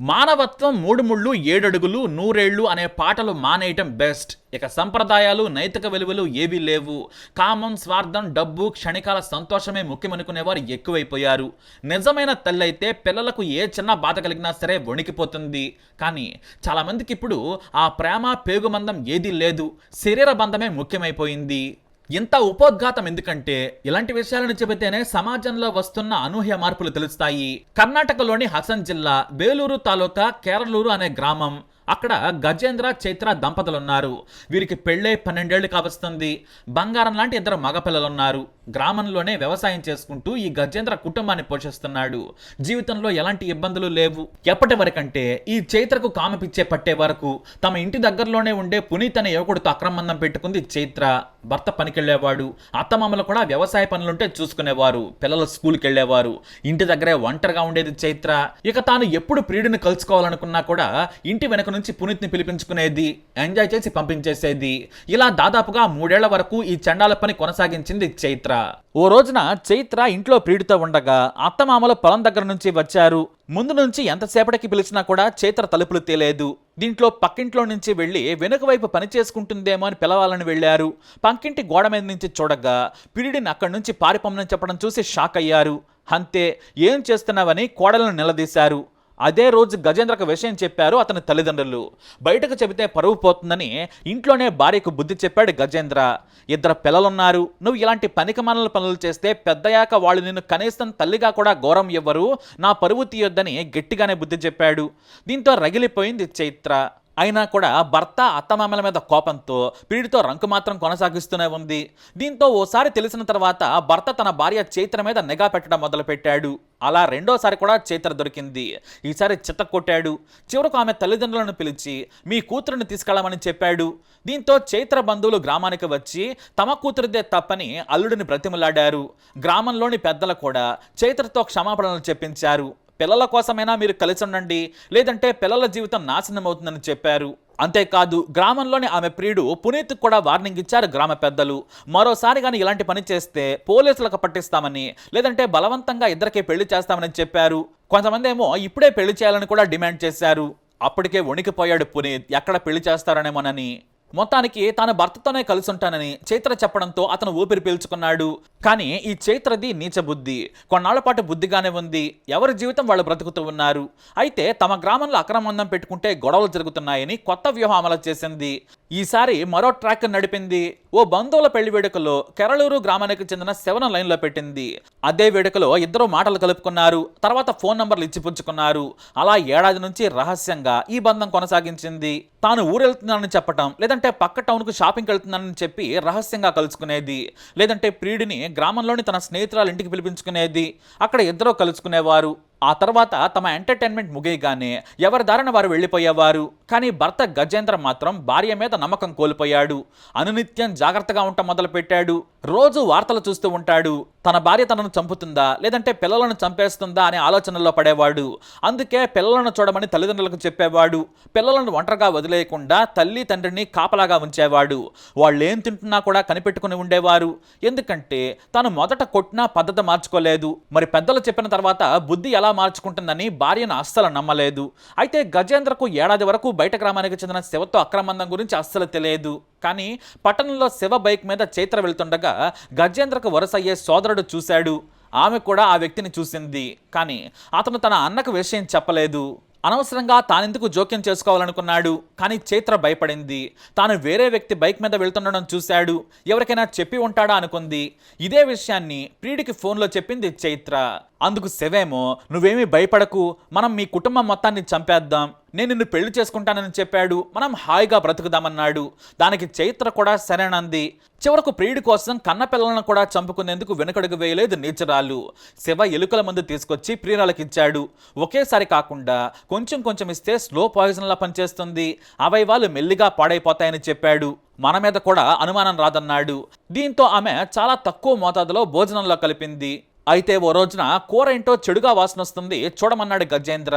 మానవత్వం మూడు ముళ్ళు ఏడడుగులు నూరేళ్ళు అనే పాటలు మానేయటం బెస్ట్. ఇక సంప్రదాయాలు నైతిక విలువలు ఏవీ లేవు. కామం స్వార్థం డబ్బు క్షణికాల సంతోషమే ముఖ్యమనుకునేవారు ఎక్కువైపోయారు. నిజమైన తల్లైతే పిల్లలకు ఏ చిన్న బాధ కలిగినా సరే వణికిపోతుంది. కానీ చాలామందికి ఇప్పుడు ఆ ప్రేమ పేగుమందం ఏదీ లేదు. శరీర బంధమే ముఖ్యమైపోయింది. ఇంత ఉపోద్ఘాతం ఎందుకంటే ఇలాంటి విషయాలను చెబితేనే సమాజంలో వస్తున్న అనూహ్య మార్పులు తెలుస్తాయి. కర్ణాటకలోని హసన్ జిల్లా బేలూరు తాలూకా కేరళూరు అనే గ్రామం అక్కడ గజేంద్ర చైత్ర దంపతులు ఉన్నారు వీరికి పెళ్ళే పన్నెండేళ్ళు కావస్తుంది. బంగారం లాంటి ఇద్దరు మగపిల్లలు ఉన్నారు గ్రామంలోనే వ్యవసాయం చేసుకుంటూ ఈ గజేంద్ర కుటుంబాన్ని పోషిస్తున్నాడు. జీవితంలో ఎలాంటి ఇబ్బందులు లేవు. ఎప్పటి వరకంటే ఈ చైత్రకు కామపిచ్చే పట్టే వరకు తమ ఇంటి దగ్గరలోనే ఉండే పునీత్ అనే యువకుడితో అక్రమందం పెట్టుకుంది చైత్ర. భర్త పనికెళ్ళేవాడు అత్తమామలు కూడా వ్యవసాయ పనులుంటే చూసుకునేవారు. పిల్లలు స్కూల్కి వెళ్ళేవారు ఇంటి దగ్గరే ఒంటరిగా ఉండేది చైత్ర. ఇక తాను ఎప్పుడు ప్రియుడిని కలుసుకోవాలనుకున్నా కూడా ఇంటి వెనుక నుంచి పునీత్ని పిలిపించుకునేది ఎంజాయ్ చేసి పంపించేసేది. ఇలా దాదాపుగా మూడేళ్ళ వరకు ఈ చండాల పని కొనసాగించింది చైత్ర. ఓ రోజున చైత్ర ఇంట్లో ప్రియుడితో ఉండగా అత్తమామలు పొలం దగ్గర నుంచి వచ్చారు. ముందు నుంచి ఎంతసేపటికి పిలిచినా కూడా చైత్ర తలుపులు తేలేదు. దీంట్లో పక్కింట్లో నుంచి వెళ్ళి వెనుక వైపు పని చేసుకుంటుందేమో అని పిలవాలని వెళ్ళారు. పక్కింటి గోడ మీద నుంచి చూడగా పిరిడిని అక్కడి నుంచి పారిపోమని చెప్పడం చూసి షాక్ అయ్యారు. అంతే ఏం చేస్తున్నావని కోడలను నిలదీశారు. అదే రోజు గజేంద్రకు విషయం చెప్పారు అతని తల్లిదండ్రులు. బయటకు చెబితే పరువు పోతుందని ఇంట్లోనే భార్యకు బుద్ధి చెప్పాడు గజేంద్ర. ఇద్దరు పిల్లలున్నారు. నువ్వు ఇలాంటి పనికిమాల పనులు చేస్తే పెద్దయాక వాళ్ళు నిన్ను కనీసం తల్లిగా కూడా గౌరవం ఇవ్వరు నా పరువు తీయొద్దని గట్టిగానే బుద్ధి చెప్పాడు. దీంతో రగిలిపోయింది చైత్ర. అయినా కూడా భర్త అత్తమామల మీద కోపంతో పీడితో రంకు మాత్రం కొనసాగిస్తూనే ఉంది. దీంతో ఓసారి తెలిసిన తర్వాత భర్త తన భార్య చైత్ర మీద నిఘా పెట్టడం మొదలుపెట్టాడు. అలా రెండోసారి కూడా చైత్ర దొరికింది. ఈసారి చిత్త కొట్టాడు. చివరకు ఆమె తల్లిదండ్రులను పిలిచి మీ కూతురుని తీసుకెళ్ళమని చెప్పాడు. దీంతో చైత్ర బంధువులు గ్రామానికి వచ్చి తమ కూతురిదే తప్పని అల్లుడిని బ్రతిమలాడారు. గ్రామంలోని పెద్దలు కూడా చైత్రతో క్షమాపణలు చెప్పించారు. పిల్లల కోసమైనా మీరు కలిసి ఉండండి లేదంటే పిల్లల జీవితం నాశనం అవుతుందని చెప్పారు. అంతేకాదు గ్రామంలోని ఆమె ప్రియుడు పునీత్ కూడా వార్నింగ్ ఇచ్చారు గ్రామ పెద్దలు. మరోసారి కానీ ఇలాంటి పని చేస్తే పోలీసులకు పట్టిస్తామని లేదంటే బలవంతంగా ఇద్దరికే పెళ్ళి చేస్తామని చెప్పారు. కొంతమంది ఏమో ఇప్పుడే పెళ్ళి చేయాలని కూడా డిమాండ్ చేశారు. అప్పటికే వణికిపోయాడు పునీత్ ఎక్కడ పెళ్ళి చేస్తారనేమోనని. మొత్తానికి తాను భర్తతోనే కలిసి ఉంటానని చైత్ర చెప్పడంతో అతను ఊపిరి పీల్చుకున్నాడు. కానీ ఈ చైత్రది నీచ బుద్ధి. కొన్నాళ్ళ పాటు బుద్ధిగానే ఉంది. ఎవరి జీవితం వాళ్ళు బ్రతుకుతూ ఉన్నారు. అయితే తమ గ్రామంలో అక్రమందం పెట్టుకుంటే గొడవలు జరుగుతున్నాయని కొత్త వ్యూహం అమలు చేసింది. ఈసారి మరో ట్రాక్ నడిపింది. ఓ బంధువుల పెళ్ళి వేడుకలో కెరళూరు గ్రామానికి చెందిన సెవెన్ లైన్లో పెట్టింది. అదే వేడుకలో ఇద్దరు మాటలు కలుపుకున్నారు. తర్వాత ఫోన్ నంబర్లు ఇచ్చి పుచ్చుకున్నారు. అలా ఏడాది నుంచి రహస్యంగా ఈ బంధం కొనసాగించింది. తాను ఊరెళ్తున్నానని చెప్పటం లేదంటే పక్క టౌన్కు షాపింగ్కి వెళ్తున్నానని చెప్పి రహస్యంగా కలుసుకునేది. లేదంటే ప్రియుడిని గ్రామంలోని తన స్నేహితురాలు ఇంటికి పిలిపించుకునేది. అక్కడ ఇద్దరు కలుసుకునేవారు. ఆ తర్వాత తమ ఎంటర్టైన్మెంట్ ముగియగానే ఎవరి దారిన వారు వెళ్ళిపోయేవారు? కానీ భర్త గజేంద్ర మాత్రం భార్య మీద నమ్మకం కోల్పోయాడు. అనునిత్యం జాగ్రత్తగా ఉంట మొదలుపెట్టాడు. రోజు వార్తలు చూస్తూ ఉంటాడు. తన భార్య తనను చంపుతుందా? లేదంటే పిల్లలను చంపేస్తుందా అనే ఆలోచనలో పడేవాడు. అందుకే పిల్లలను చూడమని తల్లిదండ్రులకు చెప్పేవాడు. పిల్లలను ఒంటరిగా వదిలేయకుండా తల్లి తండ్రిని కాపలాగా ఉంచేవాడు. వాళ్ళు ఏం తింటున్నా కూడా కనిపెట్టుకుని ఉండేవారు. ఎందుకంటే తను మొదట కొట్టినా పద్ధతి మార్చుకోలేదు. మరి పెద్దలు చెప్పిన తర్వాత బుద్ధి ఎలా మార్చుకుంటుందని భార్యను అస్సలు నమ్మలేదు. అయితే గజేంద్రకు ఏడాది వరకు బయట గ్రామానికి చెందిన శివతో అక్రమందం గురించి అస్సలు తెలియదు. కానీ పట్టణంలో శివ బైక్ మీద చైత్ర వెళ్తుండగా గజేంద్రకు వరుసయ్యే సోదరుడు చూశాడు. ఆమె కూడా ఆ వ్యక్తిని చూసింది. కానీ అతను తన అన్నకు విషయం చెప్పలేదు. అనవసరంగా తానెందుకు జోక్యం చేసుకోవాలనుకున్నాడు. కానీ చైత్ర భయపడింది. తాను వేరే వ్యక్తి బైక్ మీద వెళ్తుండడం చూశాడు. ఎవరికైనా చెప్పి ఉంటాడా అనుకుంది. ఇదే విషయాన్ని ప్రియుడికి ఫోన్లో చెప్పింది చైత్ర. అందుకు శివేమో నువ్వేమీ భయపడకు మనం మీ కుటుంబం మొత్తాన్ని చంపేద్దాం నేను నిన్ను పెళ్ళి చేసుకుంటానని చెప్పాడు మనం హాయిగా బ్రతుకుదామన్నాడు. దానికి చైత్ర కూడా సరేనంది చివరకు ప్రియుడి కోసం కన్న పిల్లలను కూడా చంపుకునేందుకు వెనుకడుగు వేయలేదు నీచరాలు. శివ ఎలుకల మందు తీసుకొచ్చి ప్రియురాలకిచ్చాడు. ఒకేసారి కాకుండా కొంచెం కొంచెం ఇస్తే స్లో పాయిజన్లా పనిచేస్తుంది. అవయవాలు మెల్లిగా పాడైపోతాయని చెప్పాడు. మన మీద కూడా అనుమానం రాదన్నాడు. దీంతో ఆమె చాలా తక్కువ మోతాదులో భోజనంలో కలిపింది. అయితే ఓ రోజున కూర ఏంటో చెడుగా వాసన వస్తుంది. చూడమన్నాడు గజేంద్ర.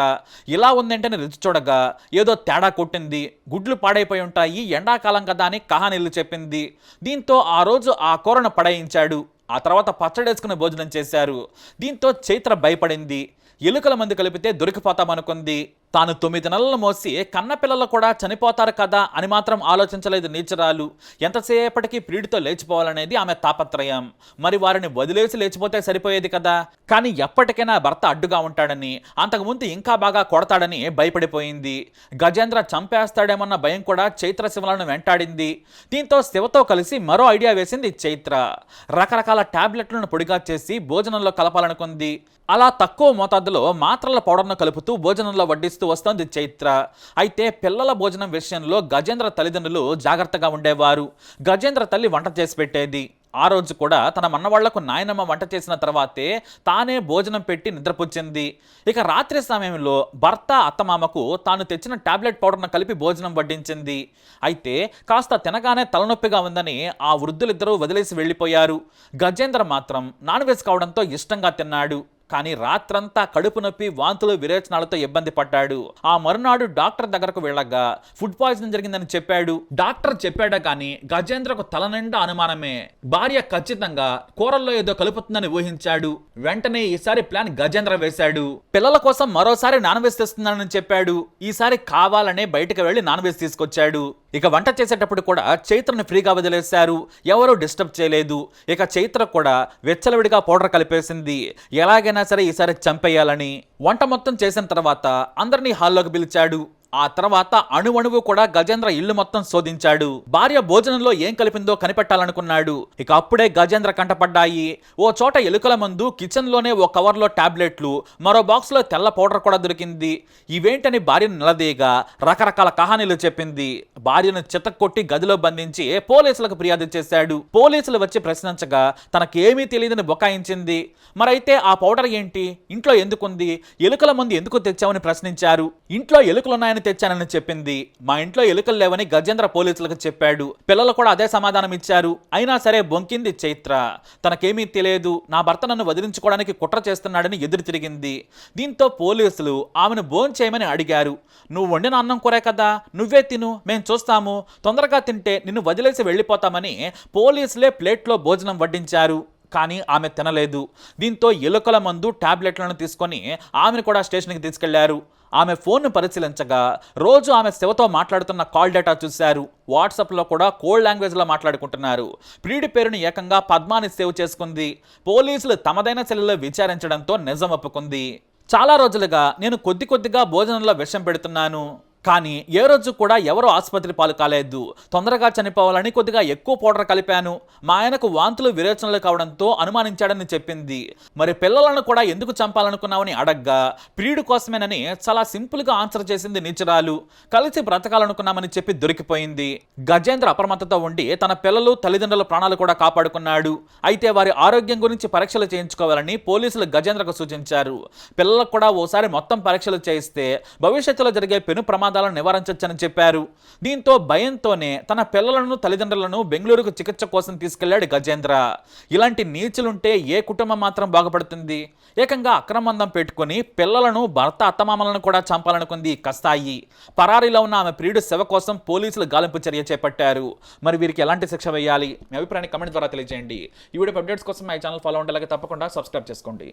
ఇలా ఉందేంటని రుచి చూడగా ఏదో తేడా కొట్టింది. గుడ్లు పాడైపోయి ఉంటాయి. ఎండాకాలం కదా అని కహానిల్లు చెప్పింది. దీంతో ఆ రోజు ఆ కూరను పడేయించాడు. ఆ తర్వాత పచ్చడేసుకుని భోజనం చేశారు. దీంతో చైత్ర భయపడింది. ఎలుకల మంది కలిపితే దొరికిపోతామనుకుంది. తాను తొమ్మిది నెలలు మోసి కన్నపిల్లలు కూడా చనిపోతారు కదా అని మాత్రం ఆలోచించలేదు నీచరాలు. ఎంతసేపటికి ప్రీడితో లేచిపోవాలనేది ఆమె తాపత్రయం. మరి వారిని వదిలేసి లేచిపోతే సరిపోయేది కదా? కానీ ఎప్పటికైనా భర్త అడ్డుగా ఉంటాడని అంతకుముందు ఇంకా బాగా కొడతాడని భయపడిపోయింది. గజేంద్ర చంపేస్తాడేమన్న భయం కూడా చైత్ర శివలను వెంటాడింది. దీంతో శివతో కలిసి మరో ఐడియా వేసింది చైత్ర. రకరకాల టాబ్లెట్లను పొడిగా చేసి భోజనంలో కలపాలనుకుంది. అలా తక్కువ మోతాదులో మాత్రల పౌడర్ను కలుపుతూ భోజనంలో వడ్డిస్తూ వస్తోంది చైత్ర. అయితే పిల్లల భోజనం విషయంలో గజేంద్ర తల్లిదండ్రులు జాగ్రత్తగా ఉండేవారు. గజేంద్ర తల్లి వంట చేసి పెట్టేది. ఆ రోజు కూడా తన మన్నవాళ్ళకు నాయనమ్మ వంట చేసిన తర్వాతే తానే భోజనం పెట్టి నిద్రపుచ్చింది. ఇక రాత్రి సమయంలో భర్త అత్తమామకు తాను తెచ్చిన టాబ్లెట్ పౌడర్ను కలిపి భోజనం వడ్డించింది. అయితే కాస్త తినగానే తలనొప్పిగా ఉందని ఆ వృద్ధులిద్దరూ వదిలేసి వెళ్ళిపోయారు. గజేంద్ర మాత్రం నాన్ వెజ్ కావడంతో ఇష్టంగా తిన్నాడు. కానీ రాత్రంతా కడుపు నొప్పి వాంతులు విరేచనాలతో ఇబ్బంది పడ్డాడు. ఆ మరునాడు డాక్టర్ దగ్గరకు వెళ్ళగా ఫుడ్ పాయిజన్ జరిగిందని చెప్పాడు. డాక్టర్ చెప్పాడా కానీ గజేంద్రకు తల నిండా అనుమానమే. భార్య ఖచ్చితంగా కూరల్లో ఏదో కలుపుతుందని ఊహించాడు. వెంటనే ఈసారి ప్లాన్ గజేంద్ర వేశాడు. పిల్లల కోసం మరోసారి నాన్ వెజ్ తెస్తున్నానని చెప్పాడు. ఈసారి కావాలనే బయటకు వెళ్ళి నాన్ వెజ్ తీసుకొచ్చాడు. ఇక వంట చేసేటప్పుడు కూడా చైత్రను ఫ్రీగా వదిలేశారు. ఎవరూ డిస్టర్బ్ చేయలేదు. ఇక చైత్ర కూడా వెచ్చలవిడిగా పౌడర్ కలిపేసింది. ఎలాగైనా సరే ఈసారి చంపేయాలని వంట మొత్తం చేసిన తర్వాత అందరినీ హాల్లోకి పిలిచాడు ఆ తర్వాత అణువణువు కూడా గజేంద్ర ఇల్లు మొత్తం శోధించాడు. భార్య భోజనంలో ఏం కలిపిందో కనిపెట్టాలనుకున్నాడు. ఇక అప్పుడే గజేంద్ర కంటపడ్డాయి. ఓ చోట ఎలుకల మందు కిచెన్లోనే ఓ కవర్లో టాబ్లెట్లు మరో బాక్స్లో తెల్ల పౌడర్ కూడా దొరికింది. ఇవేంటని భార్యను నిలదీయగా రకరకాల కహానీలు చెప్పింది. భార్యను చితక్కొట్టి గదిలో బంధించి పోలీసులకు ఫిర్యాదు చేశాడు? పోలీసులు వచ్చి ప్రశ్నించగా తనకేమీ తెలియదని బొకాయించింది. మరైతే ఆ పౌడర్ ఏంటి? ఇంట్లో ఎందుకుంది? ఎలుకల మందు ఎందుకు తెచ్చావని ప్రశ్నించారు. ఇంట్లో ఎలుకలున్నాయని తెచ్చానని చెప్పింది. మా ఇంట్లో ఎలుకలు లేవని గజేంద్ర పోలీసులకు చెప్పాడు. పిల్లలు కూడా అదే సమాధానం ఇచ్చారు. అయినా సరే బొంకింది చైత్ర. తనకేమీ తెలియదు. నా భర్త నన్ను వదిలించుకోవడానికి కుట్ర చేస్తున్నాడని ఎదురు తిరిగింది. దీంతో పోలీసులు ఆమెను భోన్ చేయమని అడిగారు. నువ్వు వండిన అన్నం కూరే కదా. నువ్వే తిను. మేము చూస్తాము. తొందరగా తింటే నిన్ను వదిలేసి వెళ్ళిపోతామని పోలీసులే ప్లేట్లో భోజనం వడ్డించారు. కానీ ఆమె తినలేదు. దీంతో ఎలుకల మందు టాబ్లెట్లను తీసుకొని ఆమెను కూడా స్టేషన్కి తీసుకెళ్ళారు. ఆమె ఫోన్ను పరిశీలించగా రోజు ఆమె శివతో మాట్లాడుతున్న కాల్ డేటా చూశారు. వాట్సాప్లో కూడా కోల్డ్ లాంగ్వేజ్లో మాట్లాడుకుంటున్నారు. ప్రియుడి పేరును ఏకంగా పద్మాని సేవ్ చేసుకుంది. పోలీసులు తమదైన శైలిలో విచారించడంతో నిజం ఒప్పుకుంది. చాలా రోజులుగా నేను కొద్ది కొద్దిగా భోజనంలో విషం పెడుతున్నాను. కానీ ఏ రోజు కూడా ఎవరు ఆసుపత్రి పాలు కాలేదు. తొందరగా చనిపోవాలని కొద్దిగా ఎక్కువ పౌడర్ కలిపాను. మా ఆయనకు వాంతులు విరేచనలు కావడంతో అనుమానించాడని చెప్పింది. మరి పిల్లలను కూడా ఎందుకు చంపాలనుకున్నావని అడగ్గా ప్రియుడు కోసమేనని చాలా సింపుల్గా ఆన్సర్ చేసింది నీచరాలు. కలిసి బ్రతకాలనుకున్నామని చెప్పి దొరికిపోయింది. గజేంద్ర అప్రమత్తతో ఉండి తన పిల్లలు తల్లిదండ్రుల ప్రాణాలు కూడా కాపాడుకున్నాడు. అయితే వారి ఆరోగ్యం గురించి పరీక్షలు చేయించుకోవాలని పోలీసులు గజేంద్రకు సూచించారు. పిల్లలకు కూడా ఓసారి మొత్తం పరీక్షలు చేయిస్తే భవిష్యత్తులో జరిగే పెను ప్రమాదం ప్రమాదాలను నివారించవచ్చని చెప్పారు. దీంతో భయంతోనే తన పిల్లలను తల్లిదండ్రులను బెంగళూరుకు చికిత్స కోసం తీసుకెళ్ళాడు గజేంద్ర. ఇలాంటి నీచులుంటే ఏ కుటుంబం మాత్రం బాగుపడుతుంది? ఏకంగా అక్రమందం పెట్టుకుని పిల్లలను భర్త అత్తమామలను కూడా చంపాలనుకుంది కస్తాయి. పరారీలో ఉన్న ఆమె ప్రియుడు శవ కోసం పోలీసులు గాలింపు చర్య చేపట్టారు. మరి వీరికి ఎలాంటి శిక్ష వేయాలి? మీ అభిప్రాయాన్ని కమెంట్ ద్వారా తెలియజేయండి. ఈ వీడియో అప్డేట్స్ కోసం మా ఛానల్ ఫాలో ఉండేలాగా తప్పకుండా సబ్స్క్రైబ్ చేసుకోండి.